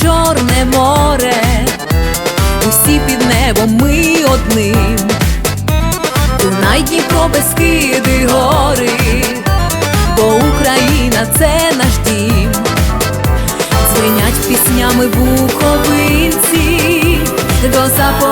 чорне море, усі під небом ми одним. Дунай, Дніпро, Бескиди, гори, бо Україна це наш дім. звинять піснями буковинці, до Запоріжжя